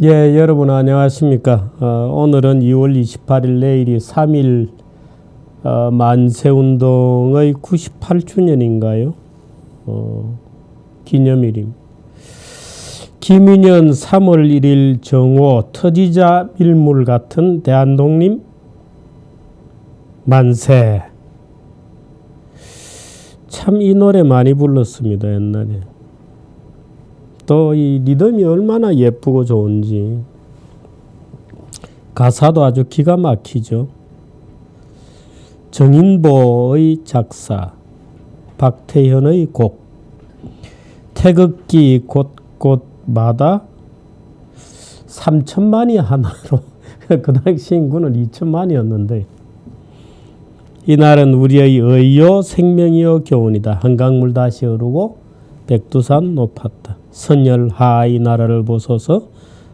예, 여러분 안녕하십니까. 어, 오늘은 2월 28일 내일이 3일 어, 만세운동의 98주년인가요? 어, 기념일입니다. 김인현 3월 1일 정오 터지자 밀물 같은 대한독립 만세. 참 이 노래 많이 불렀습니다 옛날에. 또 이 리듬이 얼마나 예쁘고 좋은지 가사도 아주 기가 막히죠. 정인보의 작사, 박태현의 곡, 태극기 곳곳마다 3천만이 하나로 그 당시 인구는 2천만이었는데 이날은 우리의 의요 생명이요 교훈이다. 한강물 다시 흐르고 백두산 높았다. 선열하 이 나라를 보소서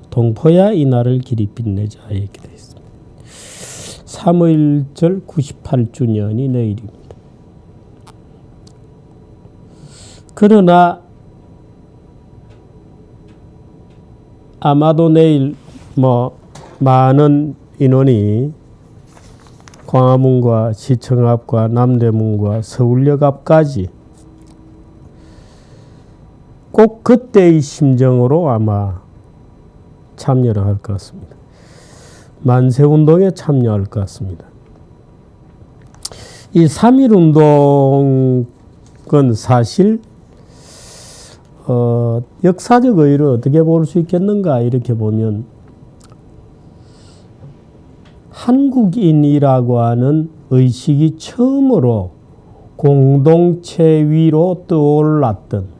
동포야 이 나라를 길이 빛내자 이렇게 되어 있습니다. 3일절 98주년이 내일입니다. 그러나 아마도 내일 뭐 많은 인원이 광화문과 시청 앞과 남대문과 서울역 앞까지 꼭 그때의 심정으로 아마 참여를 할 것 같습니다. 만세운동에 참여할 것 같습니다. 이 3.1운동은 사실 어, 역사적 의의를 어떻게 볼 수 있겠는가 이렇게 보면 한국인이라고 하는 의식이 처음으로 공동체 위로 떠올랐던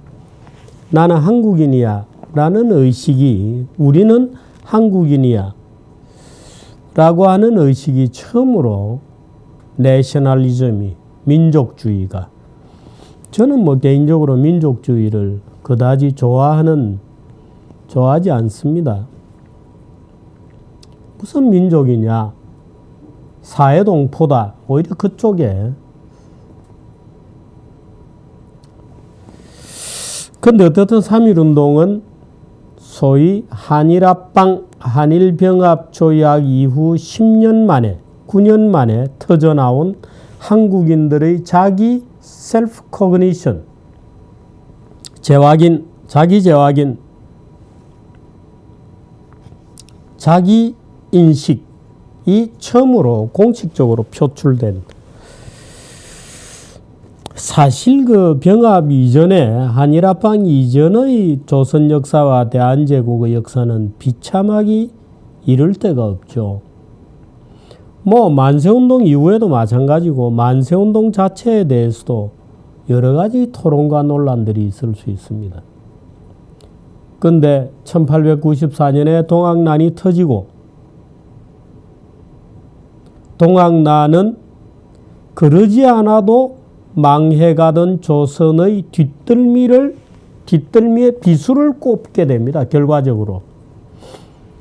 나는 한국인이야 라는 의식이 우리는 한국인이야 라고 하는 의식이 처음으로 내셔널리즘이 민족주의가 저는 뭐 개인적으로 민족주의를 그다지 좋아하는 좋아하지 않습니다. 무슨 민족이냐? 사회동포다. 오히려 그쪽에 근데 어떻든 3.1운동은 소위 한일합방, 한일병합 조약 이후 10년 만에, 9년 만에 터져나온 한국인들의 자기 셀프 코그니션, 재확인, 자기 재확인, 자기 인식이 처음으로 공식적으로 표출된 사실 그 병합 이전에 한일합방 이전의 조선 역사와 대한제국의 역사는 비참하기 이를 데가 없죠. 뭐 만세운동 이후에도 마찬가지고 만세운동 자체에 대해서도 여러 가지 토론과 논란들이 있을 수 있습니다. 근데 1894년에 동학난이 터지고 동학난은 그러지 않아도 망해가던 조선의 뒷덜미를 뒷덜미의 비수를 꼽게 됩니다. 결과적으로.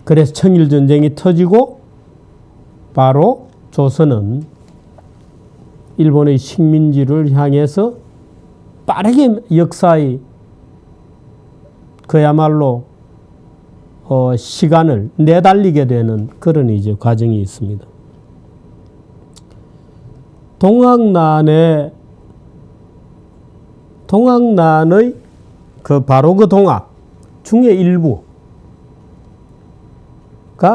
그래서 청일 전쟁이 터지고 바로 조선은 일본의 식민지를 향해서 빠르게 역사의 그야말로 어, 시간을 내달리게 되는 그런 이제 과정이 있습니다. 동학난의 동학난의 그 바로 그 동학 중의 일부가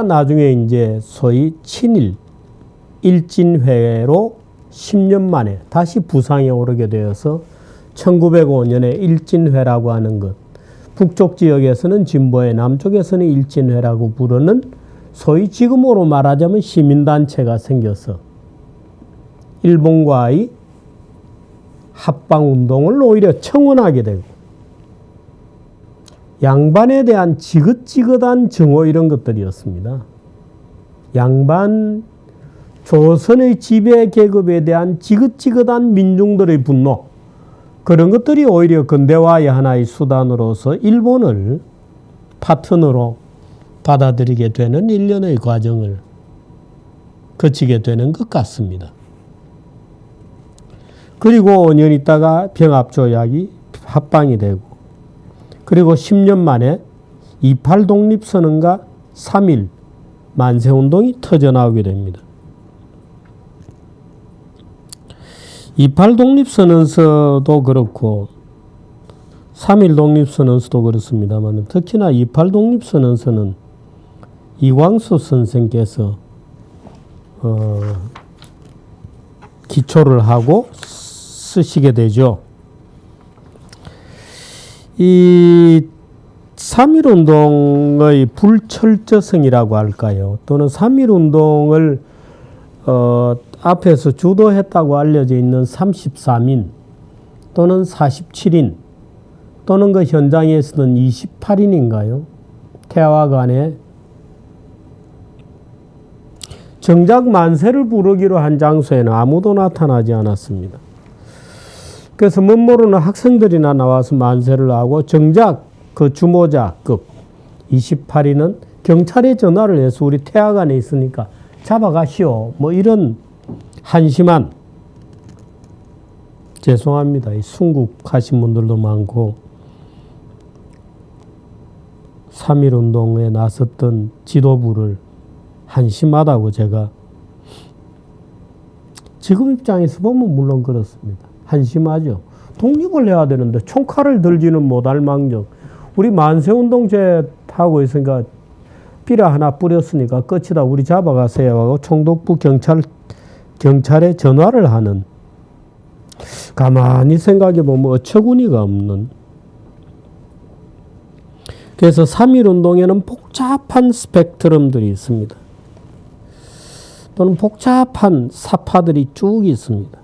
나중에 이제 소위 친일 일진회로 10년 만에 다시 부상에 오르게 되어서 1905년에 일진회라고 하는 것 북쪽 지역에서는 진보회 남쪽에서는 일진회라고 부르는 소위 지금으로 말하자면 시민단체가 생겨서 일본과의 합방운동을 오히려 청원하게 되고 양반에 대한 지긋지긋한 정오 이런 것들이었습니다. 양반 조선의 지배 계급에 대한 지긋지긋한 민중들의 분노 그런 것들이 오히려 근대화의 하나의 수단으로서 일본을 파트너로 받아들이게 되는 일련의 과정을 거치게 되는 것 같습니다. 그리고 5년 있다가 병합조약이 합방이 되고 그리고 10년 만에 28 독립선언과 3일 만세운동이 터져나오게 됩니다. 28 독립선언서도 그렇고 3일 독립선언서도 그렇습니다만 특히나 28 독립선언서는 이광수 선생께서 어, 기초를 하고 쓰시게 되죠. 이 3.1운동의 불철저성이라고 할까요? 또는 3.1운동을 어, 앞에서 주도했다고 알려져 있는 33인 또는 47인 또는 그 현장에서는 28인인가요? 태화관에 정작 만세를 부르기로 한 장소에는 아무도 나타나지 않았습니다. 그래서 못 모르는 학생들이나 나와서 만세를 하고 정작 그 주모자급 28인은 경찰에 전화를 해서 우리 태화관에 있으니까 잡아가시오. 뭐 이런 한심한 죄송합니다. 이 순국하신 분들도 많고 3.1 운동에 나섰던 지도부를 한심하다고 제가 지금 입장에서 보면 물론 그렇습니다. 한심하죠. 독립을 해야 되는데 총칼을 들지는 못할 망정 우리 만세운동제 하고 있으니까 삐라 하나 뿌렸으니까 끝이다. 우리 잡아가세요 하고 총독부 경찰 경찰에 전화를 하는 가만히 생각해 보면 어처구니가 없는 그래서 3.1 운동에는 복잡한 스펙트럼들이 있습니다. 또는 복잡한 사파들이 쭉 있습니다.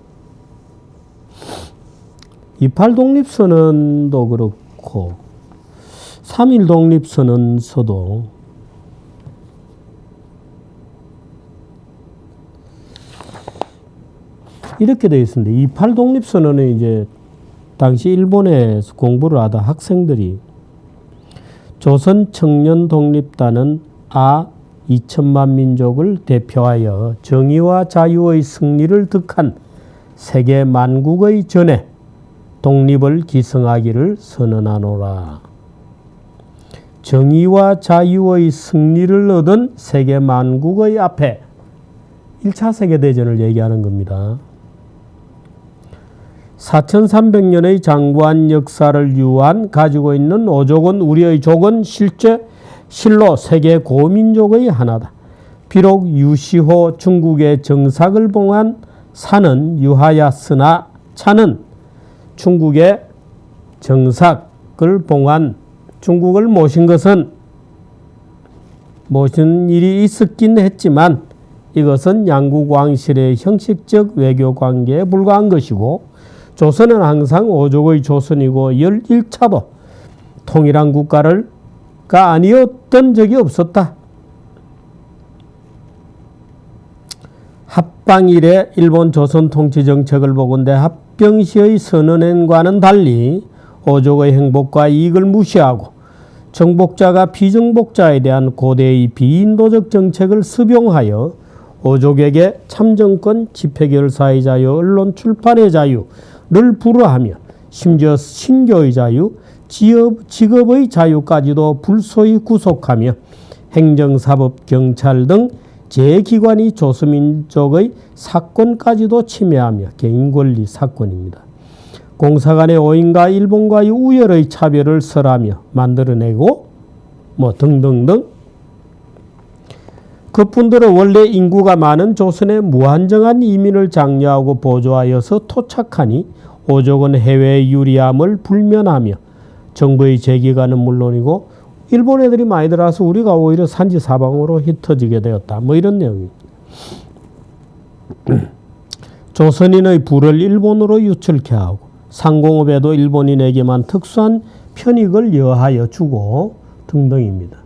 28 독립선언도 그렇고 3.1 독립선언서도 이렇게 되어 있습니다. 28 독립선언은 이제 당시 일본에서 공부를 하다 학생들이 조선 청년 독립단은 아 2천만 민족을 대표하여 정의와 자유의 승리를 득한 세계 만국의 전에 독립을 기성하기를 선언하노라. 정의와 자유의 승리를 얻은 세계 만국의 앞에 1차 세계대전을 얘기하는 겁니다. 4300년의 장구한 역사를 유한 가지고 있는 오족은 우리의 족은 실제 실로 세계 고민족의 하나다. 비록 유시호 중국의 정삭을 봉한 산은 유하였으나 차는 중국의 정삭을 봉한 중국을 모신 것은 모신 일이 있었긴 했지만 이것은 양국 왕실의 형식적 외교 관계에 불과한 것이고 조선은 항상 오족의 조선이고 11차도 통일한 국가를 가 아니었던 적이 없었다. 합방 이래 일본 조선 통치 정책을 보건대 합병 시의 선언과는 달리 오족의 행복과 이익을 무시하고 정복자가 비정복자에 대한 고대의 비인도적 정책을 수용하여 오족에게 참정권, 집회결사의 자유, 언론 출판의 자유를 불허하며 심지어 신교의 자유, 지업, 직업의 자유까지도 불소히 구속하며 행정사법, 경찰 등 제기관이 조수민족의 사건까지도 침해하며 개인권리 사건입니다. 공사 간의 오인과 일본과의 우열의 차별을 설하며 만들어내고 뭐 등등등 그분들은 원래 인구가 많은 조선에 무한정한 이민을 장려하고 보조하여서 토착하니 오족은 해외 유리함을 불면하며 정부의 제기관은 물론이고 일본 애들이 많이 들어와서 우리가 오히려 산지 사방으로 흩어지게 되었다. 뭐 이런 내용입니다. 조선인의 부를 일본으로 유출케 하고 상공업에도 일본인에게만 특수한 편익을 여하여 주고 등등입니다.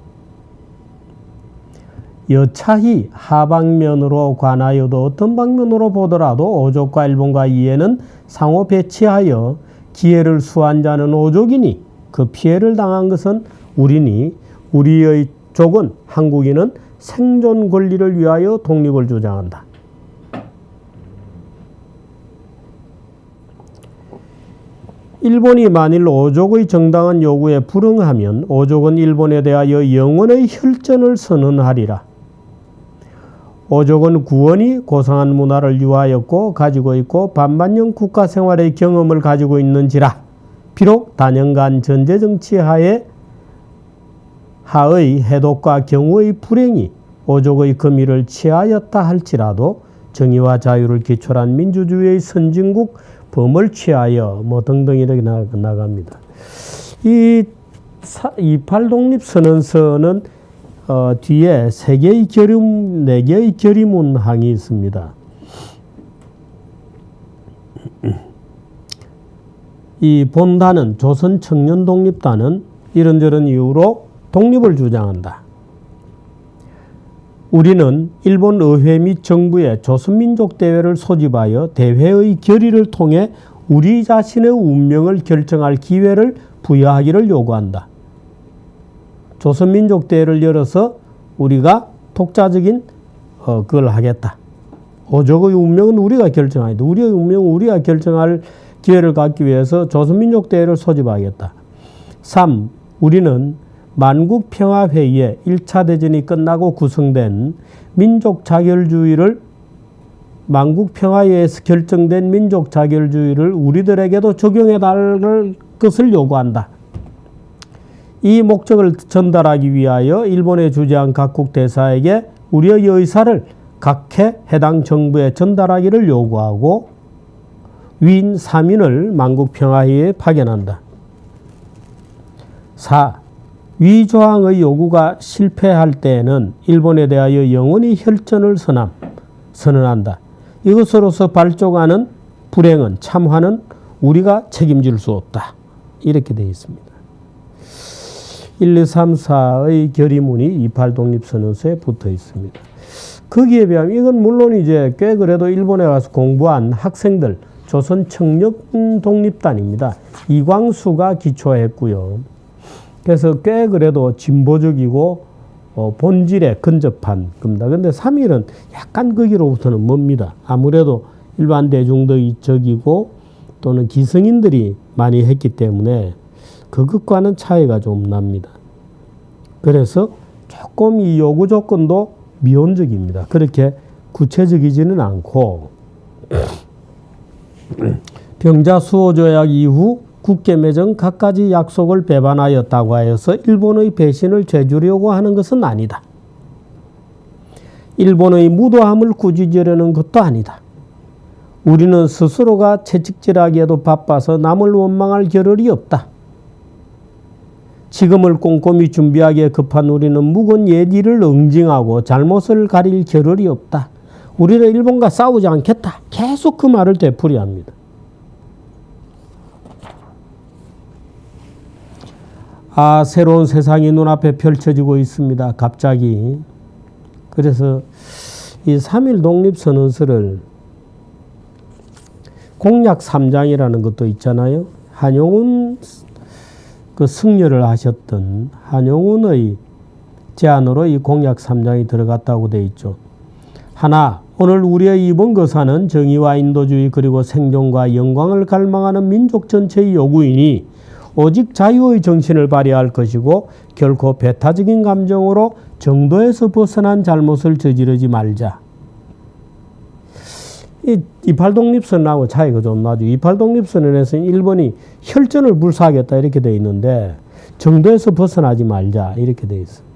여차히 하방면으로 관하여도 어떤 방면으로 보더라도 오족과 일본과 이해는 상호 배치하여 기회를 수한 자는 오족이니 그 피해를 당한 것은 우리니 우리의 족은 한국인은 생존 권리를 위하여 독립을 주장한다. 일본이 만일 오족의 정당한 요구에 불응하면 오족은 일본에 대하여 영원의 혈전을 선언하리라. 오족은 구원이 고상한 문화를 유하였고 가지고 있고 반반형 국가 생활의 경험을 가지고 있는지라 비록 단연간 전제 정치 하에 하의 해독과 경우의 불행이 오족의 금의를 취하였다 할지라도 정의와 자유를 기초로 한 민주주의의 선진국 범을 취하여 뭐 등등 이렇게 나, 나갑니다. 이, 사, 이팔 독립 선언서는 어, 뒤에 세 개의 결임, 네 개의 결의문항이 있습니다. 이 본단은 조선 청년 독립단은 이런저런 이유로 독립을 주장한다. 우리는 일본 의회 및 정부의 조선민족 대회를 소집하여 대회의 결의를 통해 우리 자신의 운명을 결정할 기회를 부여하기를 요구한다. 조선민족 대회를 열어서 우리가 독자적인 어, 그걸 하겠다. 오족의 운명은 우리가 결정하겠다. 우리의 운명은 우리가 결정할 기회를 갖기 위해서 조선민족 대회를 소집하겠다. 3. 우리는 만국평화회의에 1차 대전이 끝나고 구성된 민족 자결주의를 만국평화회에서 결정된 민족 자결주의를 우리들에게도 적용해 달 것을 요구한다. 이 목적을 전달하기 위하여 일본에 주재한 각국 대사에게 우리의 의사를 각해 해당 정부에 전달하기를 요구하고 위인 3인을 만국평화회의에 파견한다. 4. 위 조항의 요구가 실패할 때에는 일본에 대하여 영원히 혈전을 선함, 선언한다. 이것으로서 발족하는 불행은 참화는 우리가 책임질 수 없다. 이렇게 되어 있습니다. 1, 2, 3, 4의 결의문이 이팔 독립선언서에 붙어 있습니다. 거기에 비하면 이건 물론 이제 꽤 그래도 일본에 가서 공부한 학생들 조선 청년 독립단입니다. 이광수가 기초했고요. 그래서 꽤 그래도 진보적이고 어, 본질에 근접한 겁니다. 근데 3일은 약간 거기로부터는 멉니다. 아무래도 일반 대중적이고 또는 기성인들이 많이 했기 때문에 그것과는 차이가 좀 납니다. 그래서 조금 이 요구 조건도 미온적입니다. 그렇게 구체적이지는 않고 병자 수호 조약 이후 국계 맺은 갖가지 약속을 배반하였다고 하여서 일본의 배신을 죄주려고 하는 것은 아니다. 일본의 무도함을 꾸짖으려는 것도 아니다. 우리는 스스로가 채찍질하기에도 바빠서 남을 원망할 겨를이 없다. 지금을 꼼꼼히 준비하기에 급한 우리는 묵은 예의를 응징하고 잘못을 가릴 겨를이 없다. 우리는 일본과 싸우지 않겠다. 계속 그 말을 되풀이합니다. 아, 새로운 세상이 눈앞에 펼쳐지고 있습니다. 갑자기. 그래서 이 3일 독립선언서를 공약 3장이라는 것도 있잖아요. 한용운 그 승려를 하셨던 한용운의 제안으로 이 공약 3장이 들어갔다고 돼 있죠. 하나, 오늘 우리의 이번 거사는 정의와 인도주의 그리고 생존과 영광을 갈망하는 민족 전체의 요구이니 오직 자유의 정신을 발휘할 것이고 결코 배타적인 감정으로 정도에서 벗어난 잘못을 저지르지 말자. 이 이팔 독립선하고 차이가 좀 나죠. 이팔 독립선언에서는 일본이 혈전을 불사하겠다 이렇게 돼 있는데 정도에서 벗어나지 말자 이렇게 돼 있습니다.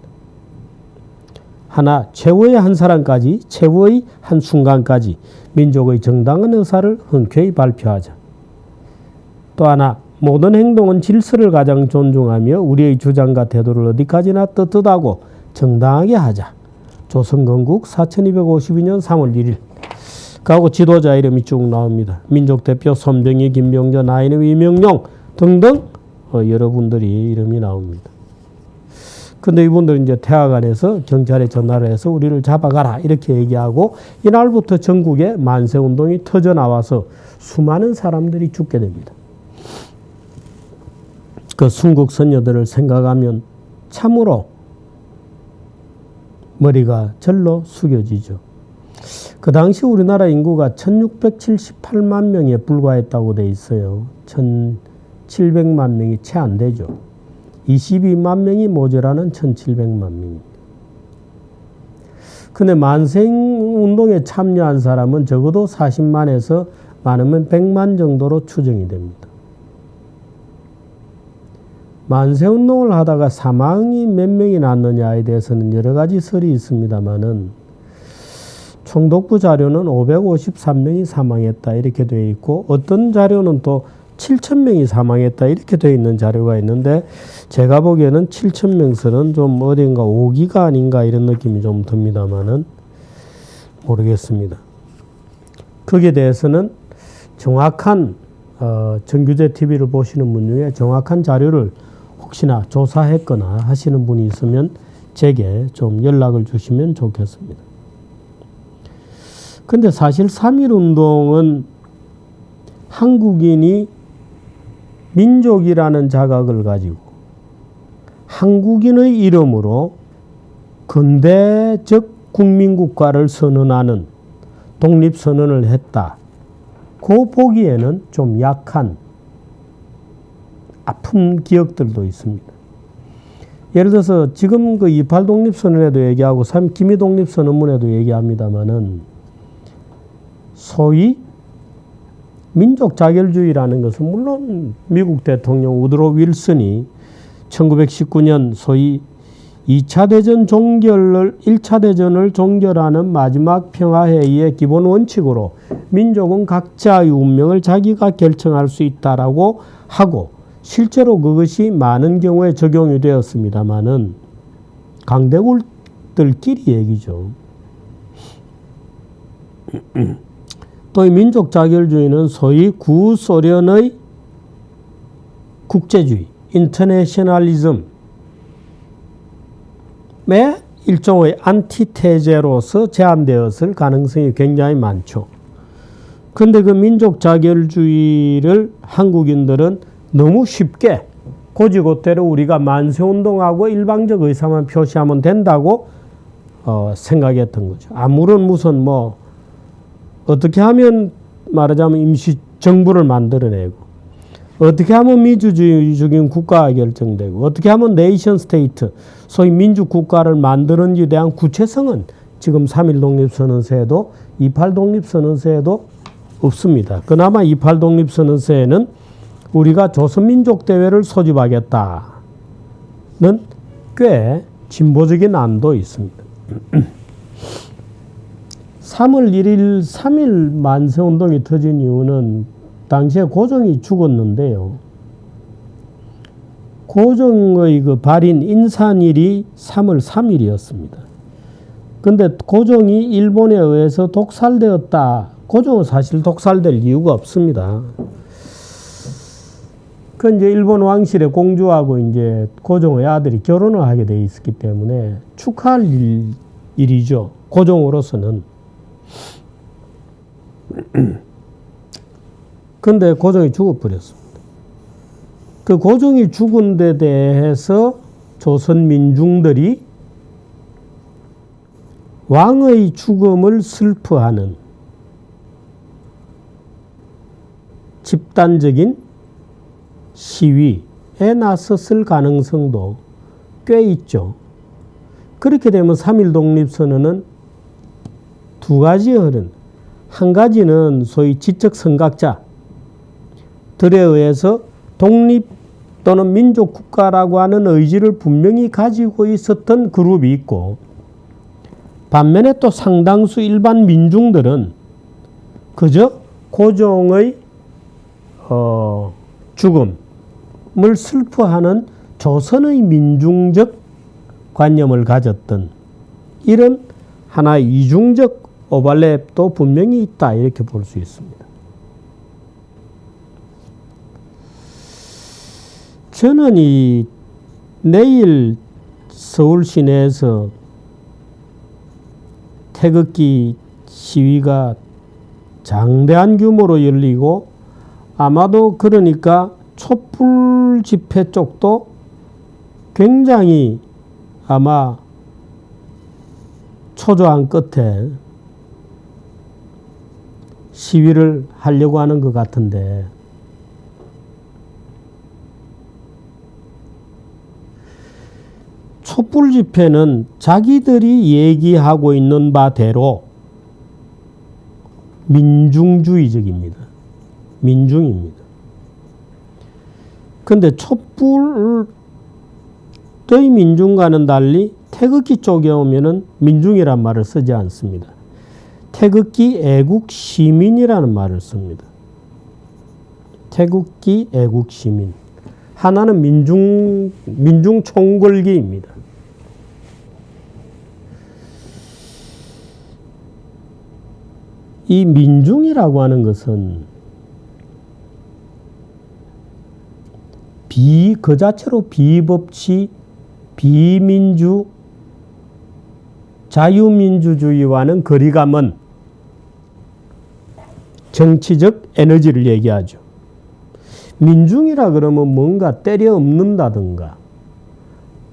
하나 최후의 한 사람까지 최후의 한 순간까지 민족의 정당한 의사를 흔쾌히 발표하자. 또 하나 모든 행동은 질서를 가장 존중하며 우리의 주장과 태도를 어디까지나 떳떳하고 정당하게 하자. 조선건국 4252년 3월 1일 가고 지도자 이름이 쭉 나옵니다. 민족대표 손병희, 김병전, 나인의 이명룡 등등 어, 여러분들이 이름이 나옵니다. 근데 이분들은 이제 태화관에서 경찰에 전화를 해서 우리를 잡아가라 이렇게 얘기하고 이날부터 전국에 만세운동이 터져 나와서 수많은 사람들이 죽게 됩니다. 그 순국 선녀들을 생각하면 참으로 머리가 절로 숙여지죠. 그 당시 우리나라 인구가 1678만 명에 불과했다고 돼 있어요. 700만 명이 채 안 되죠. 22만 명이 모자라는 1700만 명입니다. 근데 만생 운동에 참여한 사람은 적어도 40만에서 많으면 100만 정도로 추정이 됩니다. 만세 운동을 하다가 사망이 몇 명이 났느냐에 대해서는 여러 가지 설이 있습니다만은 총독부 자료는 553명이 사망했다 이렇게 되어 있고 어떤 자료는 또 7천 명이 사망했다 이렇게 되어 있는 자료가 있는데 제가 보기에는 7천 명설은 좀 어딘가 오기가 아닌가 이런 느낌이 좀 듭니다만은 모르겠습니다. 거기에 대해서는 정확한 어, 정규제 TV를 보시는 분 중에 정확한 자료를 혹시나 조사했거나 하시는 분이 있으면 제게 좀 연락을 주시면 좋겠습니다. 근데 사실 3.1 운동은 한국인이 민족이라는 자각을 가지고 한국인의 이름으로 근대적 국민국가를 선언하는 독립선언을 했다. 그 보기에는 좀 약한 아픈 기억들도 있습니다. 예를 들어서 지금 그28 독립선언에도 얘기하고 3 기미 독립선언문에도 얘기합니다만은 소위 민족 자결주의라는 것은 물론 미국 대통령 우드로 윌슨이 1919년 소위 2차 대전 종결을 1차 대전을 종결하는 마지막 평화 회의의 기본 원칙으로 민족은 각자의 운명을 자기가 결정할 수 있다라고 하고 실제로 그것이 많은 경우에 적용이 되었습니다만은 강대국들끼리 얘기죠. 또 이 민족 자결주의는 소위 구소련의 국제주의, 인터내셔널리즘의 일종의 안티테제로서 제한되었을 가능성이 굉장히 많죠. 근데 그 민족 자결주의를 한국인들은 너무 쉽게 고지고대로 우리가 만세운동하고 일방적 의사만 표시하면 된다고 어, 생각했던 거죠. 아무런 무슨 뭐 어떻게 하면 말하자면 임시 정부를 만들어내고 어떻게 하면 민주주의적인 국가가 결정되고 어떻게 하면 네이션 스테이트 소위 민주 국가를 만드는지에 대한 구체성은 지금 3.1 독립선언서에도 28 독립선언서에도 없습니다. 그나마 28 독립선언서에는 우리가 조선민족 대회를 소집하겠다는 꽤 진보적인 안도 있습니다. 3월 1일 3일 만세 운동이 터진 이유는 당시에 고종이 죽었는데요. 고종의 그 발인 인산일이 3월 3일이었습니다. 근데 고종이 일본에 의해서 독살되었다. 고종은 사실 독살될 이유가 없습니다. 그 이제 일본 왕실의 공주하고 이제 고종의 아들이 결혼을 하게 돼 있었기 때문에 축하할 일, 일이죠. 고종으로서는. 근데 고종이 죽어버렸습니다. 그 고종이 죽은 데 대해서 조선 민중들이 왕의 죽음을 슬퍼하는 집단적인 시위에 나섰을 가능성도 꽤 있죠. 그렇게 되면 3.1 독립선언은 두 가지 흐른 한 가지는 소위 지적 선각자 들에 의해서 독립 또는 민족 국가라고 하는 의지를 분명히 가지고 있었던 그룹이 있고 반면에 또 상당수 일반 민중들은 그저 고종의 어, 죽음 을 슬퍼하는 조선의 민중적 관념을 가졌던 이런 하나의 이중적 오발랩도 분명히 있다 이렇게 볼 수 있습니다. 저는 이 내일 서울 시내에서 태극기 시위가 장대한 규모로 열리고 아마도 그러니까 촛불 집회 쪽도 굉장히 아마 초조한 끝에 시위를 하려고 하는 것 같은데 촛불 집회는 자기들이 얘기하고 있는 바대로 민중주의적입니다. 민중입니다. 근데 촛불의 민중과는 달리 태극기 쪽에 오면은 민중이란 말을 쓰지 않습니다. 태극기 애국 시민이라는 말을 씁니다. 태극기 애국 시민. 하나는 민중 민중 총궐기입니다. 이 민중이라고 하는 것은 비 그 자체로 비법치 비민주 자유민주주의와는 거리가 먼 정치적 에너지를 얘기하죠. 민중이라 그러면 뭔가 때려 엎는다든가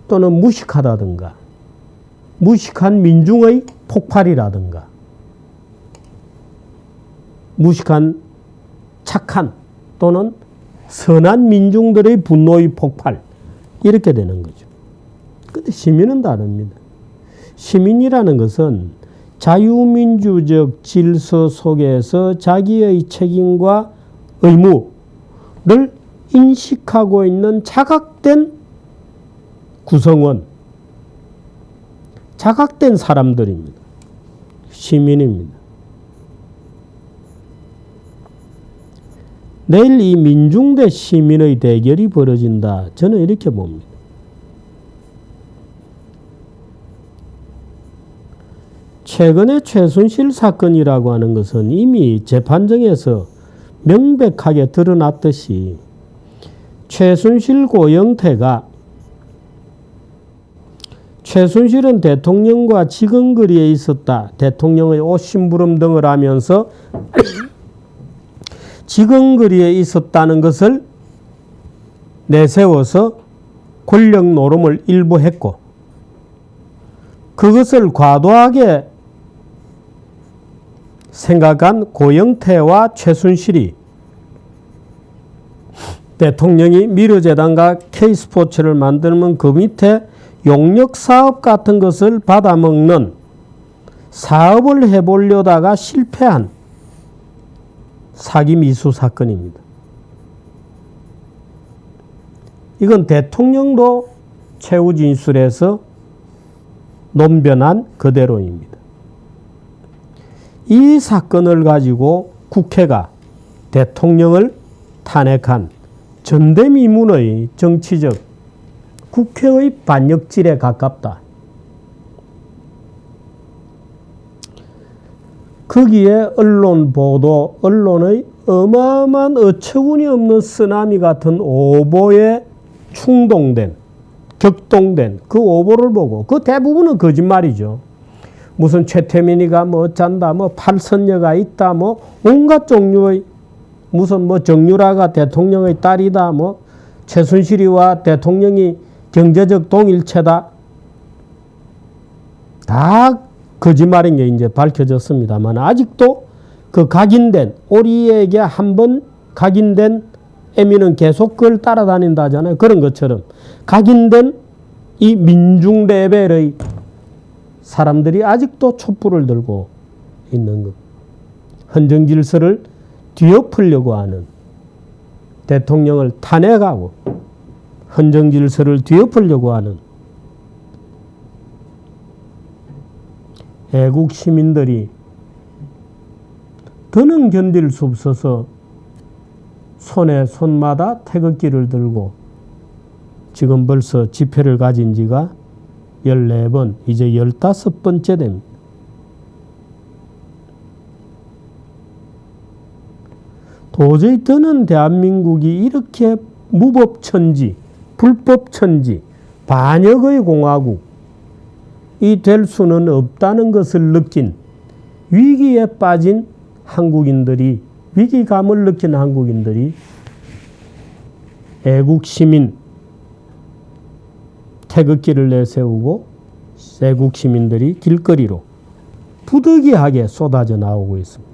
또는 무식하다든가 무식한 민중의 폭발이라든가 무식한 착한 또는 선한 민중들의 분노의 폭발 이렇게 되는 거죠. 근데 시민은 다릅니다. 시민이라는 것은 자유민주적 질서 속에서 자기의 책임과 의무를 인식하고 있는 자각된 구성원, 자각된 사람들입니다. 시민입니다. 내일 이 민중 대 시민의 대결이 벌어진다. 저는 이렇게 봅니다. 최근의 최순실 사건이라고 하는 것은 이미 재판정에서 명백하게 드러났듯이 최순실 고영태가 최순실은 대통령과 지근거리에 있었다. 대통령의 옷 심부름 등을 하면서 지근거리에 있었다는 것을 내세워서 권력 노름을 일부 했고 그것을 과도하게 생각한 고영태와 최순실이 대통령이 미르재단과 K스포츠를 만들면 그 밑에 용역 사업 같은 것을 받아먹는 사업을 해보려다가 실패한 사기 미수 사건입니다. 이건 대통령도 최후 진술에서 논변한 그대로입니다. 이 사건을 가지고 국회가 대통령을 탄핵한 전대미문의 정치적 국회의 반역질에 가깝다. 거기에 언론 보도, 언론의 어마어마한 어처구니 없는 쓰나미 같은 오보에 충동된, 격동된 그 오보를 보고 그 대부분은 거짓말이죠. 무슨 최태민이가 뭐 어쩐다, 뭐 팔선녀가 있다, 뭐 온갖 종류의 무슨 뭐 정유라가 대통령의 딸이다, 뭐 최순실이와 대통령이 경제적 동일체다. 다 거짓말인 게 이제 밝혀졌습니다만 아직도 그 각인된 오리에게 한 번 각인된 에미는 계속 그걸 따라다닌다 하잖아요. 그런 것처럼 각인된 이 민중 레벨의 사람들이 아직도 촛불을 들고 있는 것. 헌정 질서를 뒤엎으려고 하는 대통령을 탄핵하고 헌정 질서를 뒤엎으려고 하는 애국 시민들이 더는 견딜 수 없어서 손에 손마다 태극기를 들고 지금 벌써 집회를 가진 지가 14번, 이제 15번째 됩니다. 도저히 더는 대한민국이 이렇게 무법천지, 불법천지, 반역의 공화국, 이 될 수는 없다는 것을 느낀 위기에 빠진 한국인들이 위기감을 느낀 한국인들이 애국 시민 태극기를 내세우고 애국 시민들이 길거리로 부득이하게 쏟아져 나오고 있습니다.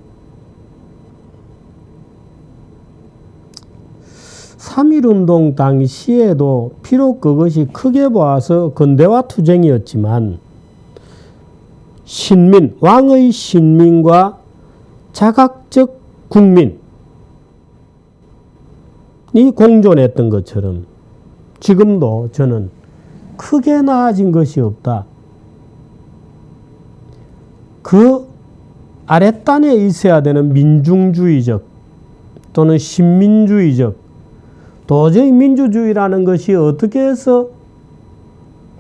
3.1운동 당시에도 비록 그것이 크게 보아서 근대화 투쟁이었지만 신민, 왕의 신민과 자각적 국민이 공존했던 것처럼 지금도 저는 크게 나아진 것이 없다. 그 아랫단에 있어야 되는 민중주의적 또는 신민주의적 도저히 민주주의라는 것이 어떻게 해서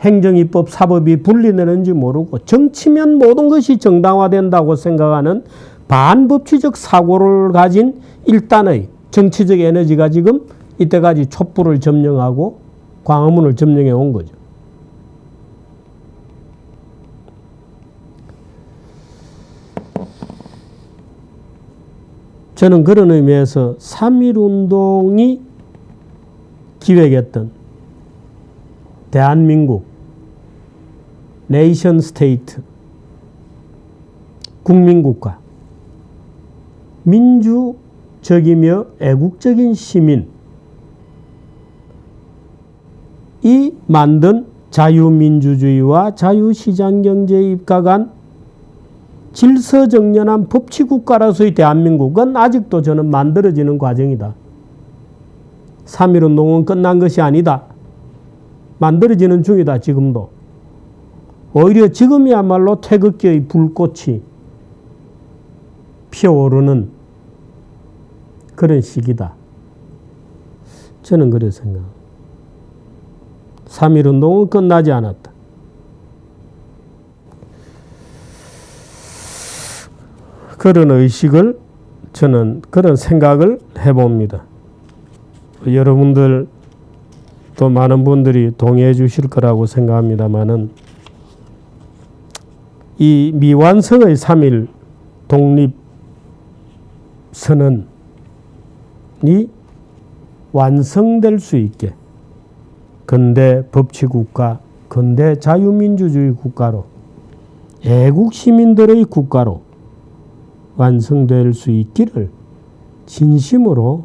행정입법, 사법이 분리되는지 모르고 정치면 모든 것이 정당화된다고 생각하는 반법치적 사고를 가진 일단의 정치적 에너지가 지금 이때까지 촛불을 점령하고 광화문을 점령해 온 거죠. 저는 그런 의미에서 3.1운동이 기획했던 대한민국 네이션 스테이트 국민국가 민주적이며 애국적인 시민 이 만든 자유민주주의와 자유시장경제에 입각한 질서정연한 법치국가로서의 대한민국은 아직도 저는 만들어지는 과정이다. 3.1운동은 끝난 것이 아니다. 만들어지는 중이다, 지금도. 오히려 지금이야말로 태극기의 불꽃이 피어오르는 그런 시기다. 저는 그렇게 생각합니다. 3.1 운동은 끝나지 않았다. 그런 의식을 저는 그런 생각을 해봅니다. 여러분들 또 많은 분들이 동의해 주실 거라고 생각합니다만은 이 미완성의 3일 독립 선언이 완성될 수 있게 근대 법치국가, 근대 자유민주주의 국가로 애국 시민들의 국가로 완성될 수 있기를 진심으로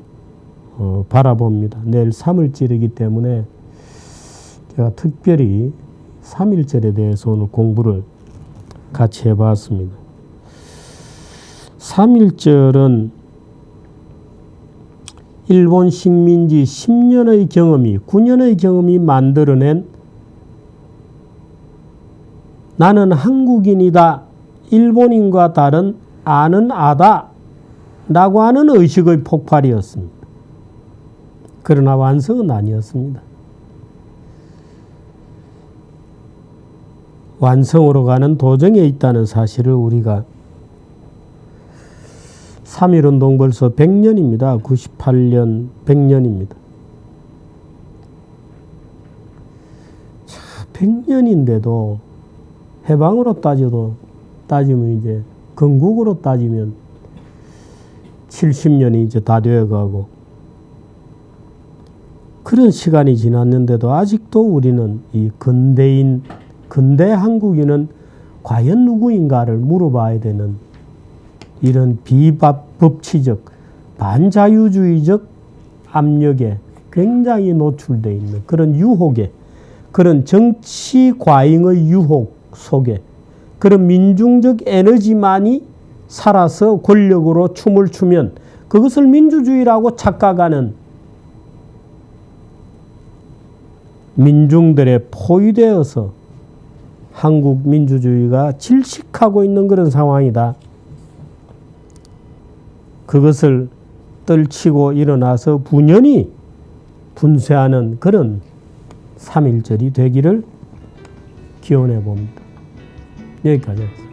어, 바라봅니다. 내일 3일절이기 때문에 제가 특별히 3일절에 대해서 오늘 공부를 같이 해봤습니다. 3.1절은 일본 식민지 10년의 경험이, 9년의 경험이 만들어낸 나는 한국인이다. 일본인과 다른 아는 아다. 라고 하는 의식의 폭발이었습니다. 그러나 완성은 아니었습니다. 완성으로 가는 도정에 있다는 사실을 우리가 3.1운동 벌써 100년입니다. 98년 100년입니다. 자, 100년인데도 해방으로 따져도 따지면 이제 건국으로 따지면 70년이 이제 다 되어 가고 그런 시간이 지났는데도 아직도 우리는 이 근대인 근대 한국인은 과연 누구인가를 물어봐야 되는 이런 비법치적 반자유주의적 압력에 굉장히 노출되어 있는 그런 유혹에 그런 정치 과잉의 유혹 속에 그런 민중적 에너지만이 살아서 권력으로 춤을 추면 그것을 민주주의라고 착각하는 민중들의 포위되어서 한국 민주주의가 질식하고 있는 그런 상황이다. 그것을 떨치고 일어나서 분연히 분쇄하는 그런 3.1절이 되기를 기원해 봅니다. 여기까지 하겠습니다.